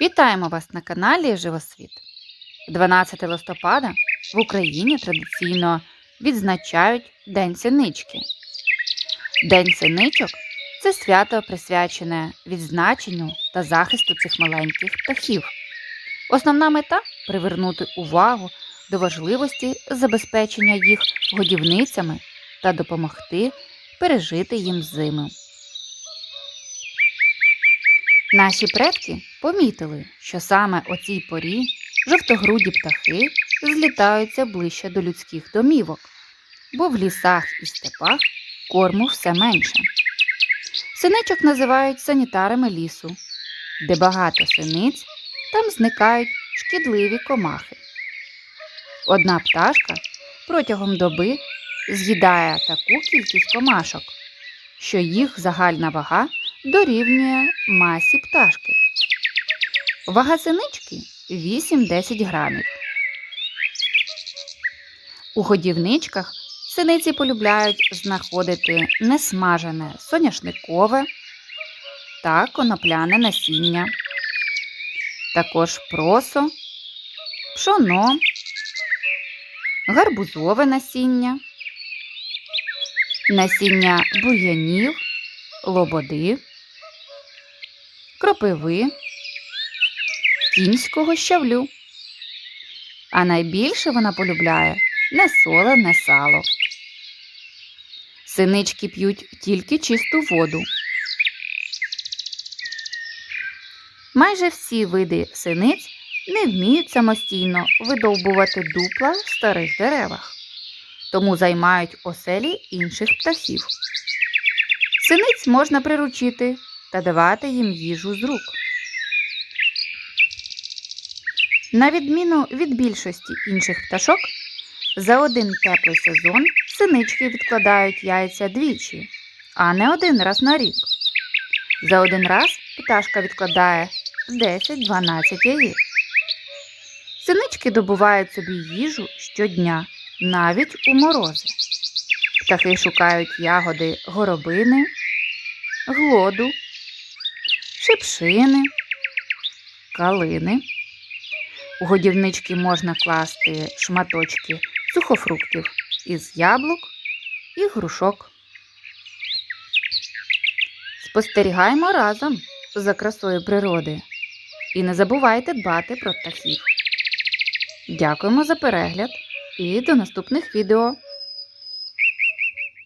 Вітаємо вас на каналі Живосвіт. 12 листопада в Україні традиційно відзначають День синички. День синичок це свято присвячене відзначенню та захисту цих маленьких птахів. Основна мета привернути увагу до важливості забезпечення їх годівницями та допомогти пережити їм зиму. Наші предки помітили, що саме о цій порі жовтогруді птахи злітаються ближче до людських домівок, бо в лісах і степах корму все менше. Синичок називають санітарами лісу, де багато синиць, там зникають шкідливі комахи. Одна пташка протягом доби з'їдає таку кількість комашок, що їх загальна вага дорівнює масі пташки. Вага синички 8-10 грамів. У годівничках синиці полюбляють знаходити несмажене соняшникове та конопляне насіння, також просо, пшоно, гарбузове насіння, насіння бур'янів, лободи, кропиви, кінського щавлю. А найбільше вона полюбляє несолене сало. Синички п'ють тільки чисту воду. Майже всі види синиць не вміють самостійно видовбувати дупла в старих деревах, тому займають оселі інших птахів. Синиць можна приручити та давати їм їжу з рук. На відміну від більшості інших пташок, за один теплий сезон синички відкладають яйця двічі, а не один раз на рік. За один раз пташка відкладає 10-12 яєць. Синички добувають собі їжу щодня, навіть у морози. Птахи шукають ягоди горобини, глоду, шипшини, калини. У годівнички можна класти шматочки сухофруктів із яблук і грушок. Спостерігаємо разом за красою природи і не забувайте дбати про птахів. Дякуємо за перегляд і до наступних відео!